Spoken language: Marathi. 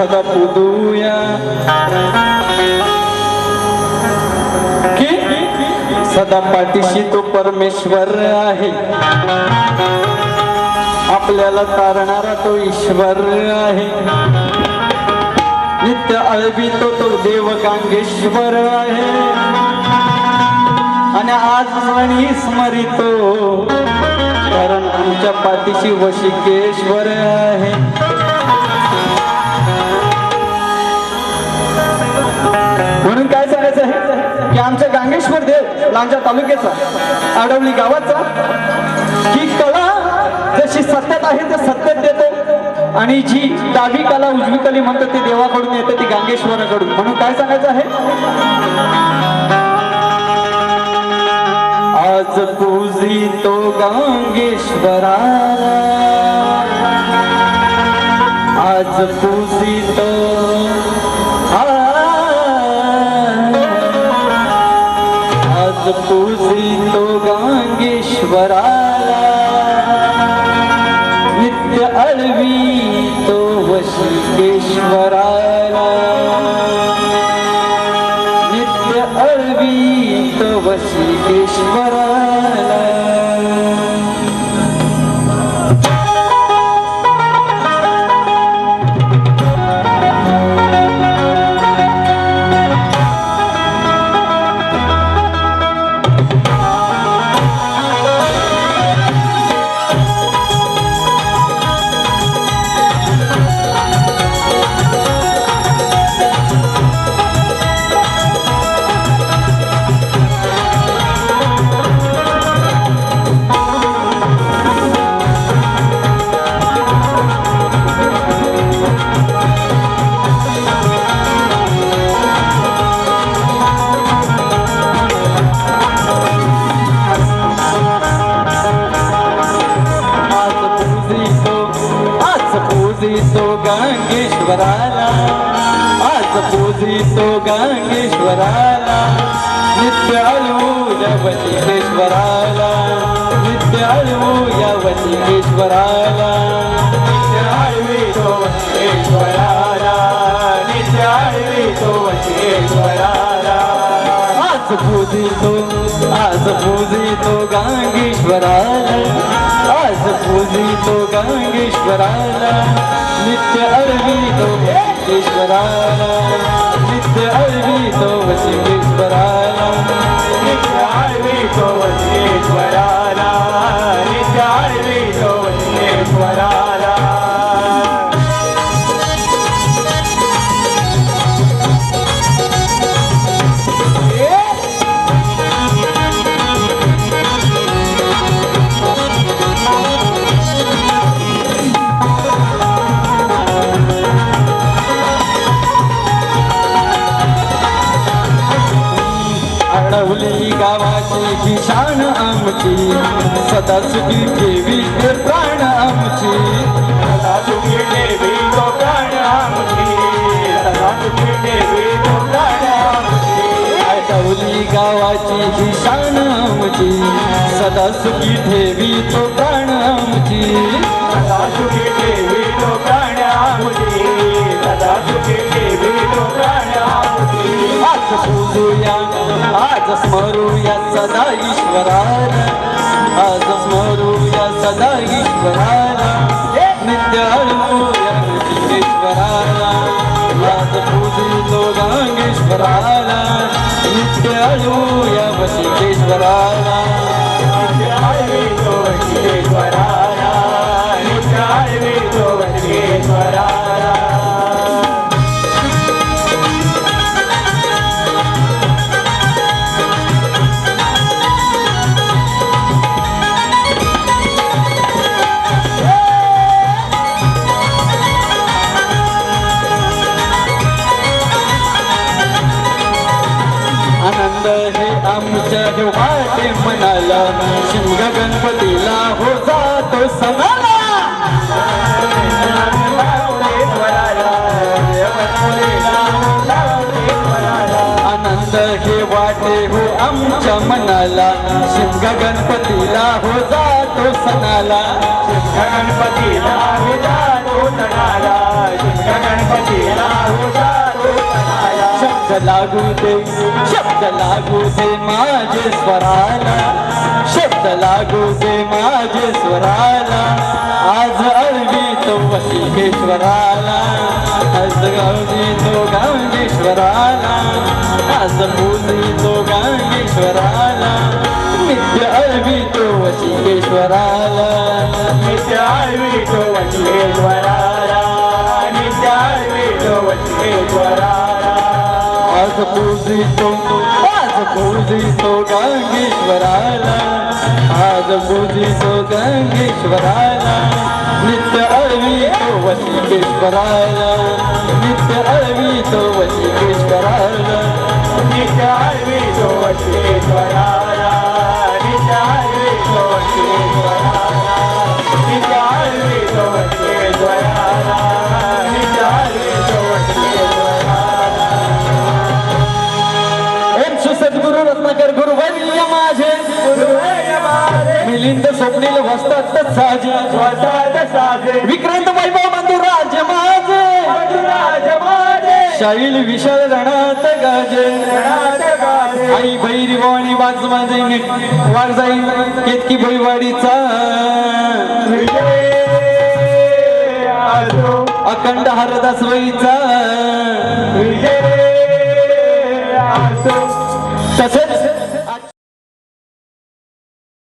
आज सदा सदा पाठीशी तो परमेश्वर आहे. आपल्याला तारणारा तो ईश्वर आहे. नित्य अळबितो तो देव गांगेश्वर आहे. आणि आज म्हणी स्मरितो कारण आमच्या पाठीशी वशिकेश्वर आहे. की आमच्या गांगेश्वर देव लांजा तालुक्याचा आडवली गावाचा. ही कला जशी सत्यात आहे ते सत्यात देतो. आणि जी डावी कला उजवी कली म्हणतो ती देवाकडून येते ती गांगेश्वराकडून. म्हणून काय सांगायचं आहे? आज पूजी तो गांगेश्वरा. आज पूजी तो आज पूजी तो गांगेश्वराला नित्य अळवी तो वशिकेश्वराला नित्य अळवी तो गंगेश्वराला. आज पूजितो गंगेश्वराला. नित्य या वशिकेश्वराला नित्य या वशिकेश्वराला नित्य आळवितो वशिकेश्वराला नित्य आळवितो वशिकेश्वराला आज पूजितो आज पूजितो गांगेश्वराला आज पूजितो गांगेश्वराला नित्य अर्वितो गांगेश्वराला नित्य अरवी अडवली गावाची ही आमची. सदा सुखी ठेवी प्राण आमची. सदा सुखी देवी स्मरूया सदा ईश्वराला. आज स्मरूया सदा ईश्वराला. नित्य अळूया ईश्वराला आज पूजितो गांगेश्वराला. नित्य अळूया वशिकेश्वराला आनंद हे वाटे हो आमच्या मनाला. शिमगा गणपतीला हो जातो सणाला. गणपतीला शब्द लागू दे शब्द लागू दे माझे स्वराला. शब्द लागू दे माझे स्वराला. आज अळवी तो वसिकेश्वराला आज गावजी तो गांगेश्वराला आज पूजी तो गांगेश्वराला नित्य अळवी तो वसिकेश्वराला नित्य अळवी तो वसिकेश्वराला नित्य अळवी तो वसिकेश्वराला पूजितो आज पूजितो गंगेश्वराला. आज पूजितो गंगेश्वराला. नित्य अळवितो वशिकेश्वराला नित्य अळवितो वशिकेश्वराला नित्य आळवी तो वचलेश्वराला नित्य आळवी तो साजे साजे. विक्रांत वैभव बंधू राज्य माझे. शाईल विशाल रणात गाजे. आई भैरी वाणी वाज माझे नीट वाघ जाई केतकी भैवाडीचा असो अखंड हरदास वईचा